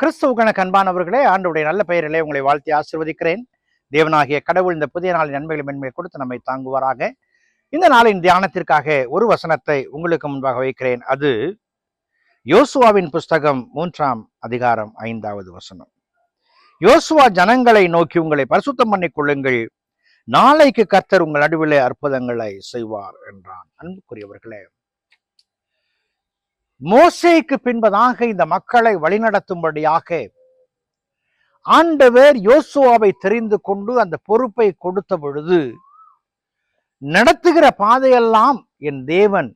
கிறிஸ்துவுக்கான கண்பானவர்களே ஆண்டவுடைய நல்ல பெயரிலே உங்களை வாழ்த்தி ஆசிர்வதிக்கிறேன். தேவனாகிய கடவுள் இந்த புதிய நாளின் நன்மைகளை மென்மை கொடுத்து நம்மை தாங்குவாராக. இந்த நாளின் தியானத்திற்காக ஒரு வசனத்தை உங்களுக்கு முன்பாக வைக்கிறேன். அது யோசுவாவின் புஸ்தகம் மூன்றாம் அதிகாரம் ஐந்தாவது வசனம். யோசுவா ஜனங்களை நோக்கி உங்களை பரிசுத்தம் பண்ணிக் கொள்ளுங்கள். நாளைக்கு கர்த்தர் உங்கள் நடுவிலே அற்புதங்களை செய்வார் என்றான். அன்புக்குரியவர்களே மோசைக்கு பின்பதாக இந்த மக்களை வழிநடத்தும்படியாக ஆண்டவர் யோசுவாவை தெரிந்து கொண்டு அந்த பொறுப்பை கொடுத்த பொழுது நடத்துகிற பாதையெல்லாம் என் தேவன்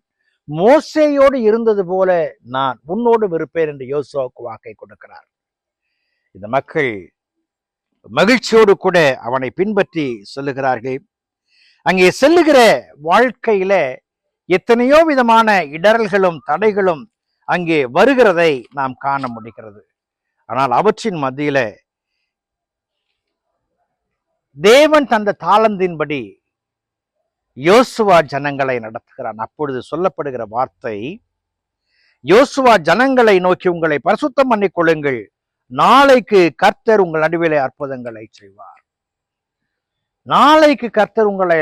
மோசையோடு இருந்தது போல நான் உன்னோடு இருப்பேன் என்று யோசுவாவுக்கு வாக்கை கொடுக்கிறார். இந்த மக்கள் மகிழ்ச்சியோடு கூட அவனை பின்பற்றி சொல்லுகிறார்கள். அங்கே செல்லுகிற வாழ்க்கையில எத்தனையோ விதமான இடரல்களும் தடைகளும் அங்கே வருகிறதை நாம் காண முடிகிறது. ஆனால் அவற்றின் மத்தியில தேவன் தந்த தாளந்தின்படி யோசுவா ஜனங்களை நடத்துகிறான். அப்பொழுது சொல்லப்படுகிற வார்த்தை யோசுவா ஜனங்களை நோக்கி உங்களை பரிசுத்தம் பண்ணிக் கொள்ளுங்கள். நாளைக்கு கர்த்தர் உங்கள் நடுவிலே அற்புதங்களை செய்வார். நாளைக்கு கர்த்தர் உங்களை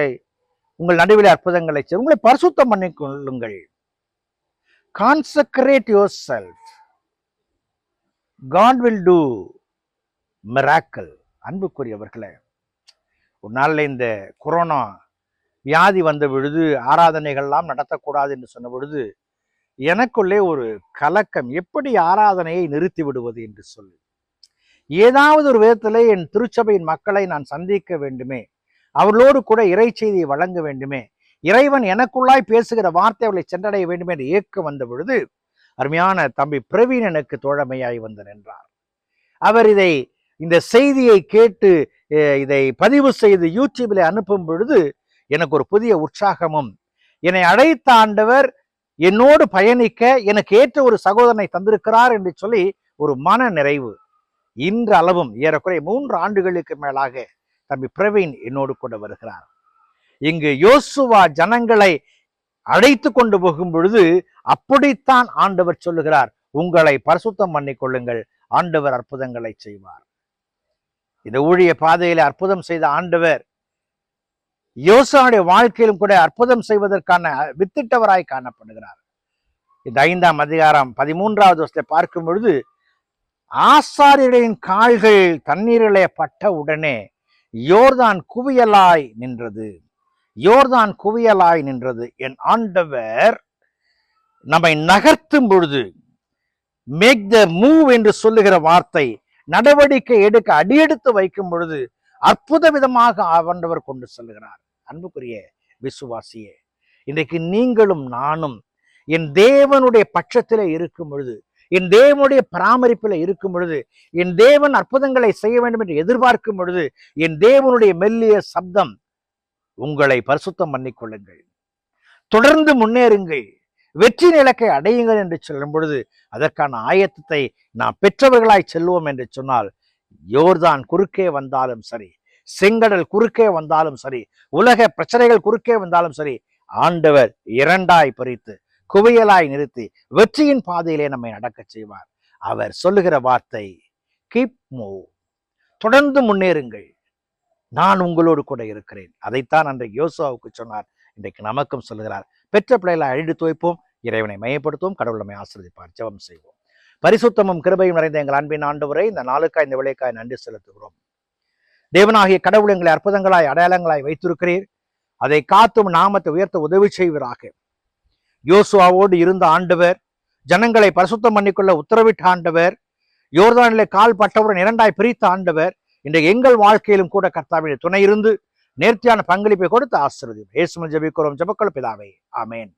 உங்கள் நடுவிலே அற்புதங்களை செய்வார். உங்களை பரிசுத்தம் பண்ணிக் கொள்ளுங்கள். Consecrate yourself God will do miracle அன்புக்குரியவர்களே ஒரு நாளில் இந்த கொரோனா வியாதி வந்த பொழுது ஆராதனைகள்லாம் நடத்தக்கூடாது என்று சொன்ன பொழுது எனக்குள்ளே ஒரு கலக்கம் எப்படி ஆராதனையை நிறுத்தி விடுவது என்று சொல்லி. ஏதாவது ஒரு விதத்தில் என் திருச்சபையின் மக்களை நான் சந்திக்க வேண்டுமே அவர்களோடு கூட இறை செய்தியை வழங்க வேண்டுமே இறைவன் எனக்குள்ளாய் பேசுகிற வார்த்தை அவளை சென்றடைய வேண்டும் என்று ஏக்கம் வந்த பொழுது அருமையான தம்பி பிரவீன் எனக்கு தோழமையாய் வந்து நின்றார். அவர் இதை இந்த செய்தியை கேட்டு இதை பதிவு செய்து யூடியூபில் அனுப்பும் பொழுது எனக்கு ஒரு புதிய உற்சாகமும் என்னை அழைத்த ஆண்டவர் என்னோடு பயணிக்க எனக்கு ஏற்ற ஒரு சகோதரனை தந்திருக்கிறார் என்று சொல்லி ஒரு மன நிறைவு. இன்று அளவும் ஏறக்குறைய மூன்று ஆண்டுகளுக்கு மேலாக தம்பி பிரவீன் என்னோடு கூட வருகிறார். இங்கு யோசுவா ஜனங்களை அழைத்து கொண்டு போகும் பொழுது அப்படித்தான் ஆண்டவர் சொல்லுகிறார் உங்களை பரிசுத்தம் பண்ணிக்கொள்ளுங்கள் ஆண்டவர் அற்புதங்களை செய்வார். இந்த ஊழிய பாதையில அற்புதம் செய்த ஆண்டவர் யோசாவுடைய வாழ்க்கையிலும் கூட அற்புதம் செய்வதற்கான வித்திட்டவராய் காணப்படுகிறார். இந்த ஐந்தாம் அதிகாரம் பதிமூன்றாவது வருஷத்தை பார்க்கும் பொழுது ஆசாரியர்களின் கால்கள் தண்ணீரிலே பட்ட உடனே யோர்தான் குவியலாய் நின்றது. யோர்தான் குவியலாய் நின்றது. என் ஆண்டவர் நம்மை நகர்த்தும் பொழுது மேக் த மூவ் என்று சொல்லுகிற வார்த்தை நடவடிக்கை எடுக்க அடியெடுத்து வைக்கும் பொழுது அற்புத விதமாக ஆண்டவர் கொண்டு செல்கிறார். அன்புக்குரிய விசுவாசியே இன்றைக்கு நீங்களும் நானும் என் தேவனுடைய பட்சத்தில் இருக்கும் பொழுது என் தேவனுடைய பராமரிப்பில் இருக்கும் பொழுது என் தேவன் அற்புதங்களை செய்ய வேண்டும் என்று எதிர்பார்க்கும் பொழுது என் தேவனுடைய மெல்லிய சப்தம் உங்களை பரிசுத்தம் பண்ணிக்கொள்ளுங்கள். தொடர்ந்து முன்னேறுங்கள். வெற்றி நிலக்கை அடையுங்கள் என்று சொல்லும் பொழுது அதற்கான ஆயத்தத்தை நாம் பெற்றவர்களாய் செல்வோம் என்று சொன்னால் யோர்தான் குறுக்கே வந்தாலும் சரி செங்கடல் குறுக்கே வந்தாலும் சரி உலக பிரச்சனைகள் குறுக்கே வந்தாலும் சரி ஆண்டவர் இரண்டாய் பிரித்து குவியலாய் நிறுத்தி வெற்றியின் பாதையிலே நம்மை நடக்க செய்வார். அவர் சொல்லுகிற வார்த்தை கீப் மூவ் தொடர்ந்து முன்னேறுங்கள். நான் உங்களோடு கூட இருக்கிறேன். அதைத்தான் அன்றைக்கு யோசுவாவுக்கு சொன்னார். இன்றைக்கு நமக்கும் சொல்லுகிறார். பெற்ற பிள்ளைகளை அழித்து வைப்போம். இறைவனை மையப்படுத்துவோம். கடவுள் நம்மை ஆசிரியப்பார் ஜெபம் செய்வோம். பரிசுத்தமும் கிருபையும் நிறைந்த எங்கள் அன்பின் ஆண்டவரை இந்த நாளுக்காய் இந்த விலைக்காய் நன்றி செலுத்துகிறோம். தேவனாகிய கடவுள் எங்களை அற்புதங்களாய் அடையாளங்களாய் வைத்திருக்கிறீர். அதை காத்தும் நாமத்தை உயர்த்த உதவி செய்வராக. யோசுவாவோடு இருந்த ஆண்டவர் ஜனங்களை பரிசுத்தம் பண்ணிக்கொள்ள உத்தரவிட்ட ஆண்டவர் யோர்தானிலே கால் பட்டவுடன் இரண்டாய் பிரித்த ஆண்டவர் இன்றைக்கு எங்கள் வாழ்க்கையிலும் கூட கர்த்தாவின் துணை இருந்து நேர்த்தியான பங்களிப்பை கொடுத்து ஆசிரியர் இயேசுமல் ஜபிக்கிறோம். ஜபக்கல் பிதாவே. ஆமேன்.